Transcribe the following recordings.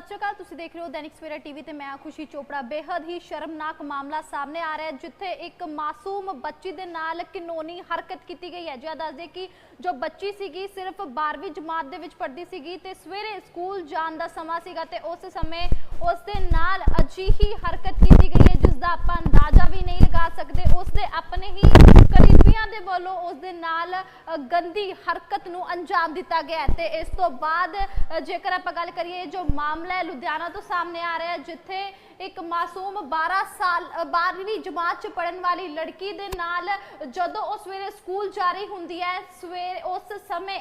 ਸਤਿ ਸ਼੍ਰੀ ਅਕਾਲ, ਤੁਸੀਂ ਦੇਖ ਰਹੇ ਹੋ ਦੈਨਿਕ ਸਵੇਰਾ ਟੀਵੀ ਤੇ ਮੈਂ ਖੁਸ਼ੀ ਚੋਪੜਾ। ਬੇहद ਹੀ ਸ਼ਰਮਨਾਕ ਮਾਮਲਾ ਸਾਹਮਣੇ ਆ ਰਿਹਾ ਹੈ, ਜਿੱਥੇ ਇੱਕ ਮਾਸੂਮ ਬੱਚੀ ਦੇ ਨਾਲ ਕਿਨੋਨੀ ਹਰਕਤ ਕੀਤੀ ਗਈ ਹੈ। ਜਿਆ ਦੱਸਦੇ ਕਿ ਜੋ ਬੱਚੀ ਸੀਗੀ, ਸਿਰਫ 12ਵੀਂ ਜਮਾਤ ਦੇ ਵਿੱਚ ਪੜ੍ਹਦੀ ਸੀਗੀ ਤੇ ਸਵੇਰੇ ਸਕੂਲ ਜਾਣ ਦਾ ਸਮਾਂ ਸੀਗਾ ਤੇ ਉਸ ਸਮੇਂ ਉਸ ਦੇ ਨਾਲ ਅਜਿਹੀ ਹਰਕਤ ਕੀਤੀ ਗਈ ਹੈ ਜਿਸ ਦਾ ਆਪਾਂ ਅੰਦਾਜ਼ਾ ਵੀ ਨਹੀਂ ਲਗਾ ਸਕਦੇ। ਉਸ ਦੇ ਆਪਣੇ ਹੀ ਕਰੀਬੀਆਂ ਦੇ ਵੱਲੋਂ ਉਸ ਦੇ ਨਾਲ ਗੰਦੀ ਹਰਕਤ ਨੂੰ ਅੰਜਾਮ ਦਿੱਤਾ ਗਿਆ ਤੇ ਇਸ ਤੋਂ ਬਾਅਦ ਜੇਕਰ ਆਪਾਂ ਗੱਲ ਕਰੀਏ ਜੋ ਮਾਮਲਾ ਹੈ ਲੁਧਿਆਣਾ ਤੋਂ ਸਾਹਮਣੇ ਆ ਰਿਹਾ ਹੈ ਜਿੱਥੇ ਇੱਕ ਮਾਸੂਮ 12 ਸਾਲ ਅ, 12ਵੀਂ ਜਮਾਤ ਚ ਪੜਨ ਵਾਲੀ ਲੜਕੀ ਦੇ ਨਾਲ ਜਦੋਂ ਉਹ ਸਵੇਰੇ ਸਕੂਲ ਜਾ ਰਹੀ ਹੁੰਦੀ ਹੈ ਸਵੇਰ ਉਸ ਸਮੇਂ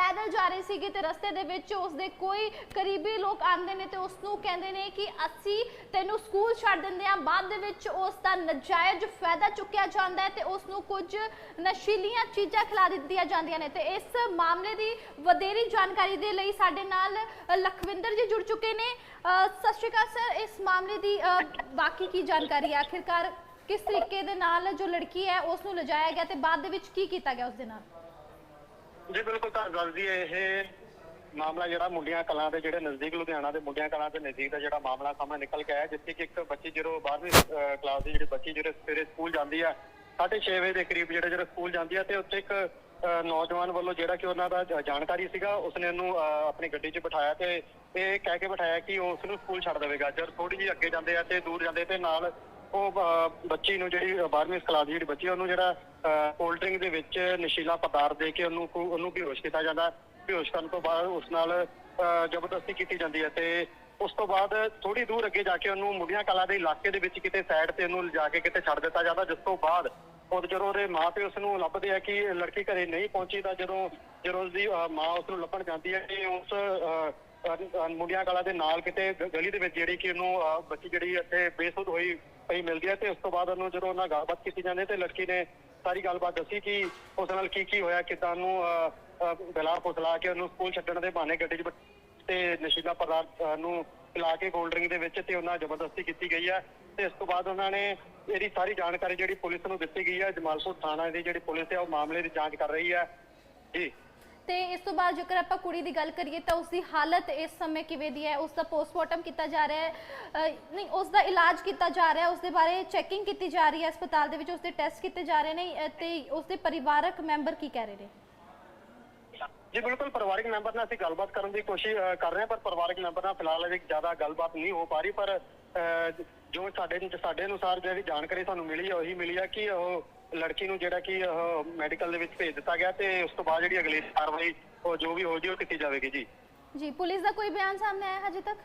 ਪੈਦਲ ਜਾ ਰਹੀ ਸੀਗੀ ਤੇ ਰਸਤੇ ਦੇ ਵਿੱਚ ਉਸਦੇ ਕੋਈ ਕਰੀਬੀ ਲੋਕ ਆਉਂਦੇ ਨੇ ਤੇ ਉਸ ਨੂੰ ਕਹਿੰਦੇ ਨੇ ਕਿ ਅਸੀਂ ਤੈਨੂੰ ਸਕੂਲ ਛੱਡ ਦਿੰਦੇ ਆ ਬਾਅਦ ਦੇ ਵਿੱਚ ਉਸ ਦਾ ਨਜਾਇਜ਼ ਫਾਇਦਾ ਚੁੱਕਿਆ ਜਾਂਦਾ ਹੈ ਤੇ ਉਸ ਨੂੰ ਕੁਝ ਨਸ਼ੀਲੀਆਂ ਚੀਜ਼ਾਂ ਖਿਲਾ ਦਿੱਤੀਆਂ ਜਾਂਦੀਆਂ ਨੇ। ਤੇ ਇਸ ਮਾਮਲੇ ਦੀ ਵਧੇਰੀ ਜਾਣਕਾਰੀ ਦੇ ਲਈ ਸਾਡੇ ਨਾਲ ਲਖਵਿੰਦਰ ਜੀ ਜੁੜ ਚੁੱਕੇ ਨੇ। ਅ, ਸਤਿ ਸ਼੍ਰੀ ਅਕਾਲ ਸਰ। ਇਸ ਮਾਮਲੇ ਦੀ ਅ, ਬਾਕੀ ਕੀ ਜਾਣਕਾਰੀ ਹੈ? ਆਖਿਰਕਾਰ ਕਿਸ ਤਰੀਕੇ ਦੇ ਨਾਲ ਜੋ ਲੜਕੀ ਹੈ ਉਸ ਨੂੰ ਲਿਜਾਇਆ ਗਿਆ ਤੇ ਬਾਅਦ ਦੇ ਵਿੱਚ ਕੀ ਕੀਤਾ ਗਿਆ ਉਸ ਦੇ ਨਾਲ? ਜੀ ਬਿਲਕੁਲ ਤਾਂ ਗੱਲ ਦੀ ਇਹ ਮਾਮਲਾ ਜਿਹੜਾ ਮੁੰਡਿਆਂ ਕਲਾਂ ਦੇ ਜਿਹੜੇ ਨਜ਼ਦੀਕ ਲੁਧਿਆਣਾ ਦੇ ਮੁੰਡਿਆਂ ਕਲਾਂ ਦੇ ਨਜ਼ਦੀਕ ਦਾ ਜਿਹੜਾ ਮਾਮਲਾ ਸਾਹਮਣੇ ਨਿਕਲ ਕੇ ਆਇਆ ਜਿੱਥੇ ਕਿ ਇੱਕ ਬੱਚੀ ਜਦੋਂ 12ਵੀਂ ਕਲਾਸ ਦੀ ਜਿਹੜੀ ਬੱਚੀ ਜਿਹੜੇ ਸਵੇਰੇ ਸਕੂਲ ਜਾਂਦੀ ਆ 6:30 ਵਜੇ ਦੇ ਕਰੀਬ ਜਿਹੜੇ ਜਿਹੜੇ ਸਕੂਲ ਜਾਂਦੀ ਆ ਤੇ ਉੱਥੇ ਇੱਕ ਅਹ, ਨੌਜਵਾਨ ਵੱਲੋਂ ਜਿਹੜਾ ਕਿ ਉਹਨਾਂ ਦਾ ਜਾਣਕਾਰੀ ਸੀਗਾ ਉਸਨੇ ਉਹਨੂੰ ਅਹ, ਆਪਣੀ ਗੱਡੀ 'ਚ ਬਿਠਾਇਆ ਤੇ ਇਹ ਕਹਿ ਕੇ ਬਿਠਾਇਆ ਕਿ ਉਹ ਉਸ ਨੂੰ ਸਕੂਲ ਛੱਡ ਦੇਵੇਗਾ। ਜਦ ਥੋੜੀ ਜਿਹੀ ਅੱਗੇ ਜਾਂਦੇ ਆ ਤੇ ਦੂਰ ਜਾਂਦੇ ਤੇ ਨਾਲ ਉਹ ਅਹ, ਬੱਚੀ ਨੂੰ ਜਿਹੜੀ 12ਵੀਂ ਕਲਾਸ ਦੀ ਜਿਹੜੀ ਬੱਚੀ ਉਹਨੂੰ ਜਿਹੜਾ ਕੋਲਡ ਡਰਿੰਕ ਦੇ ਵਿੱਚ ਨਸ਼ੀਲਾ ਪਦਾਰਥ ਦੇ ਕੇ ਉਹਨੂੰ ਕੋ- ਉਹਨੂੰ ਬੇਹੋਸ਼ ਕੀਤਾ ਜਾਂਦਾ। ਬੇਹੋਸ਼ ਕਰਨ ਤੋਂ ਬਾਅਦ ਉਸ ਨਾਲ ਜ਼ਬਰਦਸਤੀ ਕੀਤੀ ਜਾਂਦੀ ਹੈ ਤੇ ਉਸ ਤੋਂ ਬਾਅਦ ਥੋੜੀ ਦੂਰ ਅੱਗੇ ਜਾ ਕੇ ਉਹਨੂੰ ਮੁੰਡਿਆਂ ਕਲਾ ਦੇ ਇਲਾਕੇ ਦੇ ਵਿੱਚ ਕਿਤੇ ਸਾਈਡ ਤੇ ਉਹਨੂੰ ਲਿਜਾ ਕੇ ਕਿਤੇ ਛੱਡ ਦਿੱਤਾ ਜਾਂਦਾ। ਜਿਸ ਤੋਂ ਬਾਅਦ ਉਹ ਜਦੋਂ ਉਹਦੇ ਮਾਪੇ ਉਸ ਨੂੰ ਲੱਭਦੇ ਆ ਕਿ ਲੜਕੀ ਘਰੇ ਨਹੀਂ ਪਹੁੰਚੀ ਤਾਂ ਜਦੋਂ ਜਦੋਂ ਉਸਦੀ ਅਹ, ਮਾਂ ਉਸ ਨੂੰ ਲੱਭਣ ਜਾਂਦੀ ਹੈ ਕਿ ਉਸ ਅਹ, ਮੁੰਡਿਆਂ ਕਲਾ ਦੇ ਨਾਲ ਕਿਤੇ ਗਲੀ ਦੇ ਵਿੱਚ ਜਿਹੜੀ ਕਿ ਉਹਨੂੰ ਬੱਚੀ ਜਿਹੜੀ ਇੱਥੇ ਬੇਸੁੱਧ ਹੋਈ, ਪਈ ਮਿਲਦੀ ਹੈ ਤੇ ਉਸ ਤੋਂ ਬਾਅਦ ਉਹਨੂੰ ਜਦੋਂ ਉਹਨਾਂ ਗੱਲਬਾਤ ਕੀਤੀ ਜਾਂਦੀ ਹੈ ਤੇ ਲੜਕੀ ਨੇ ਸਾਰੀ ਗੱਲਬਾਤ ਦੱਸੀ ਕਿ ਉਸ ਨਾਲ ਕੀ ਕੀ ਹੋਇਆ, ਕਿਦਾਂ ਨੂੰ ਗਲਾ ਫੁਸਲਾ ਕੇ ਉਹਨੂੰ ਸਕੂਲ ਛੱਡਣ ਦੇ ਬਹਾਨੇ ਗੱਡੀ 'ਚ ਤੇ ਨਸ਼ੀਲਾ ਪਦਾਰਥ ਨੂੰ ਪਿਲਾ ਕੇ ਕੋਲਡ ਡਰਿੰਕ ਦੇ ਵਿੱਚ ਤੇ ਉਹਨਾਂ ਜ਼ਬਰਦਸਤੀ ਕੀਤੀ ਗਈ ਹੈ ਤੇ ਇਸ ਤੋਂ ਬਾਅਦ ਉਹਨਾਂ ਨੇ ਇਹਦੀ ਸਾਰੀ ਜਾਣਕਾਰੀ ਜਿਹੜੀ ਪੁਲਿਸ ਨੂੰ ਦਿੱਤੀ ਗਈ ਹੈ, ਜਮਾਲਪੁਰ ਥਾਣਾ ਦੀ ਜਿਹੜੀ ਪੁਲਿਸ ਹੈ, ਉਹ ਮਾਮਲੇ ਦੀ ਜਾਂਚ ਕਰ ਰਹੀ ਹੈ। ਜੀ। ਤੇ ਇਸ ਤੋਂ ਬਾਅਦ ਜੇਕਰ ਆਪਾਂ ਕੁੜੀ ਦੀ ਗੱਲ ਕਰੀਏ ਤਾਂ ਉਸ ਦੀ ਹਾਲਤ ਇਸ ਸਮੇਂ ਕਿਵੇਂ ਦੀ ਹੈ ਉਸ ਦਾ ਪੋਸਟਮਾਰਟਮ ਕੀਤਾ ਜਾ ਰਿਹਾ ਹੈ ਨਹੀਂ ਉਸ ਦਾ ਇਲਾਜ ਕੀਤਾ ਜਾ ਰਿਹਾ ਹੈ ਉਸ ਦੇ ਬਾਰੇ ਚੈਕਿੰਗ ਕੀਤੀ ਜਾ ਰਹੀ ਹੈ, ਹਸਪਤਾਲ ਦੇ ਵਿੱਚ ਉਸ ਦੇ ਟੈਸਟ ਕੀਤੇ ਜਾ ਰਹੇ ਨੇ ਤੇ ਉਸ ਦੇ ਪਰਿਵਾਰਕ ਮੈਂਬਰ ਕੀ ਕਹਿ ਰਹੇ ਨੇ? ਜੀ, ਬਿਲਕੁਲ ਪਰਿਵਾਰਕ ਮੈਂਬਰ ਨਾਲ ਅਸੀਂ ਗੱਲਬਾਤ ਕਰਨ ਦੀ ਕੋਸ਼ਿਸ਼ ਕਰ ਰਹੇ ਹਾਂ, ਪਰ ਪਰਿਵਾਰਕ ਮੈਂਬਰ ਨਾਲ ਫਿਲਹਾਲ ਅਜੇ ਜ਼ਿਆਦਾ ਗੱਲਬਾਤ ਨਹੀਂ ਹੋ ਪਾ ਰਹੀ, ਪਰ ਜੋ ਸਾਡੇ ਸਾਡੇ ਅਨੁਸਾਰ ਜਿਹੜੀ ਜਾਣਕਾਰੀ ਸਾਨੂੰ ਮਿਲੀ ਹੈ, ਉਹੀ ਮਿਲੀ ਹੈ ਕਿ ਉਹ ਲੜਕੀ ਨੂੰ ਜਿਹੜਾ ਕਿ ਉਹ ਮੈਡੀਕਲ ਦੇ ਵਿੱਚ ਭੇਜ ਦਿੱਤਾ ਗਿਆ ਤੇ ਉਸ ਤੋਂ ਬਾਅਦ ਜਿਹੜੀ ਅਗਲੀ ਕਾਰਵਾਈ ਉਹ ਜੋ ਵੀ ਹੋਊਗੀ ਉਹ ਕੀਤੀ ਜਾਵੇਗੀ ਜੀ। ਜੀ ਪੁਲਿਸ ਦਾ ਕੋਈ ਬਿਆਨ ਸਾਹਮਣੇ ਆਇਆ ਹਜੇ ਤੱਕ?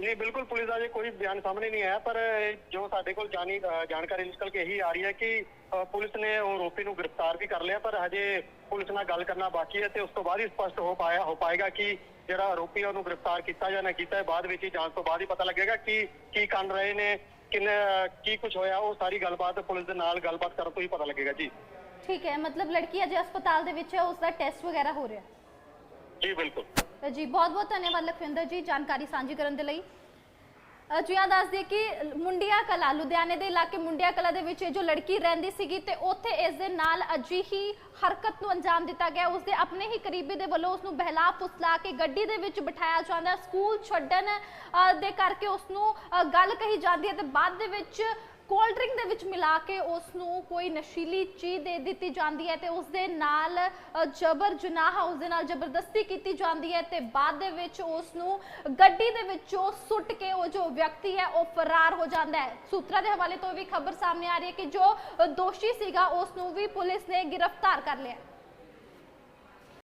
ਨਹੀਂ ਬਿਲਕੁਲ ਪੁਲਿਸ ਦਾ ਜੇ ਕੋਈ ਬਿਆਨ ਸਾਹਮਣੇ ਨਹੀਂ ਆਇਆ ਪਰ ਜੋ ਸਾਡੇ ਕੋਲ ਜਾਣੀ ਜਾਣਕਾਰੀ ਨਿਕਲ ਕੇ ਇਹੀ ਆ ਰਹੀ ਹੈ ਕਿ ਪੁਲਿਸ ਨੇ ਉਹ ਆਰੋਪੀ ਨੂੰ ਗ੍ਰਿਫਤਾਰ ਵੀ ਕਰ ਲਿਆ ਪਰ ਹਜੇ ਪੁਲਿਸ ਨਾਲ ਗੱਲ ਕਰਨਾ ਬਾਕੀ ਹੈ ਤੇ ਉਸ ਤੋਂ ਬਾਅਦ ਹੀ ਸਪਸ਼ਟ ਹੋ ਪਾਇਆ ਹੋ ਪਾਏਗਾ ਕਿ ਜਿਹੜਾ ਆਰੋਪੀ ਉਹਨੂੰ ਗ੍ਰਿਫਤਾਰ ਕੀਤਾ ਜਾਂ ਨਾ ਕੀਤਾ ਹੈ। ਬਾਅਦ ਵਿੱਚ ਹੀ ਜਾਂਚ ਤੋਂ ਬਾਅਦ ਹੀ ਪਤਾ ਲੱਗੇਗਾ ਕਿ ਕੀ ਕਰਨ ਰਹੇ ਨੇ ਕਿੰਨੇ ਕੀ ਕੁਝ ਹੋਇਆ? ਉਹ ਸਾਰੀ ਗੱਲਬਾਤ ਪੁਲਿਸ ਦੇ ਨਾਲ ਗੱਲਬਾਤ ਕਰਨ ਤੋਂ ਹੀ ਪਤਾ ਲੱਗੇਗਾ ਜੀ। ਠੀਕ ਹੈ ਮਤਲਬ ਲੜਕੀ ਅਜੇ ਹਸਪਤਾਲ ਦੇ ਵਿੱਚ ਹੈ ਉਸ ਦਾ ਟੈਸਟ ਵਗੈਰਾ ਹੋ ਰਿਹਾ ਜੀ ਬਿਲਕੁਲ। ਜੀ ਬਹੁਤ ਬਹੁਤ ਧੰਨਵਾਦ ਲਖਵਿੰਦਰ ਜੀ ਜਾਣਕਾਰੀ ਸਾਂਝੀ ਕਰਨ ਦੇ ਲਈ। ਅ, ਜੀ ਦੱਸ ਦਈਏ ਕਿ ਮੁੰਡਿਆ ਕਲਾ ਲੁਧਿਆਣੇ ਦੇ ਇਲਾਕੇ ਮੁੰਡਿਆ ਕਲਾ ਦੇ ਵਿੱਚ ਇਹ ਜੋ ਲੜਕੀ ਰਹਿੰਦੀ ਸੀਗੀ ਤੇ ਉੱਥੇ ਇਸ ਦੇ ਨਾਲ ਅਜਿਹੀ ਹਰਕਤ ਨੂੰ ਅੰਜਾਮ ਦਿੱਤਾ ਗਿਆ। ਉਸ ਦੇ ਆਪਣੇ ਹੀ ਕਰੀਬੀ ਦੇ ਵੱਲੋਂ ਉਸ ਨੂੰ ਬਹਿਲਾ ਫੁਸਲਾ ਕੇ ਗੱਡੀ ਦੇ ਵਿੱਚ ਬਿਠਾਇਆ ਜਾਂਦਾ। ਸਕੂਲ ਛੱਡਣ ਦੇ ਕਰਕੇ ਉਸ ਨੂੰ ਗੱਲ ਕਹੀ ਜਾਂਦੀ ਹੈ ਤੇ ਬਾਅਦ ਦੇ ਵਿੱਚ ਕੋਲਡ ਡਰਿੰਕ ਦੇ ਵਿੱਚ ਮਿਲਾ ਕੇ ਉਸ ਨੂੰ ਕੋਈ ਨਸ਼ੀਲੀ ਚੀਜ਼ ਦੇ ਦਿੱਤੀ ਜਾਂਦੀ ਹੈ ਤੇ ਉਸ ਦੇ ਨਾਲ ਜਬਰ ਜਨਾਹ ਉਸ ਦੇ ਨਾਲ ਜ਼ਬਰਦਸਤੀ ਕੀਤੀ ਜਾਂਦੀ ਹੈ ਤੇ ਬਾਅਦ ਦੇ ਵਿੱਚ ਉਸ ਨੂੰ ਗੱਡੀ ਦੇ ਵਿੱਚੋਂ ਸੁੱਟ ਕੇ ਉਹ ਜੋ ਵਿਅਕਤੀ ਹੈ, ਉਹ ਫਰਾਰ ਹੋ ਜਾਂਦਾ ਹੈ। ਸੂਤਰਾਂ ਦੇ ਹਵਾਲੇ ਤੋਂ ਵੀ ਖਬਰ ਸਾਹਮਣੇ ਆ ਰਹੀ ਹੈ ਕਿ ਜੋ ਦੋਸ਼ੀ ਸੀਗਾ ਉਸ ਨੂੰ ਵੀ ਪੁਲਿਸ ਨੇ ਗ੍ਰਿਫਤਾਰ ਕਰ ਲਿਆ।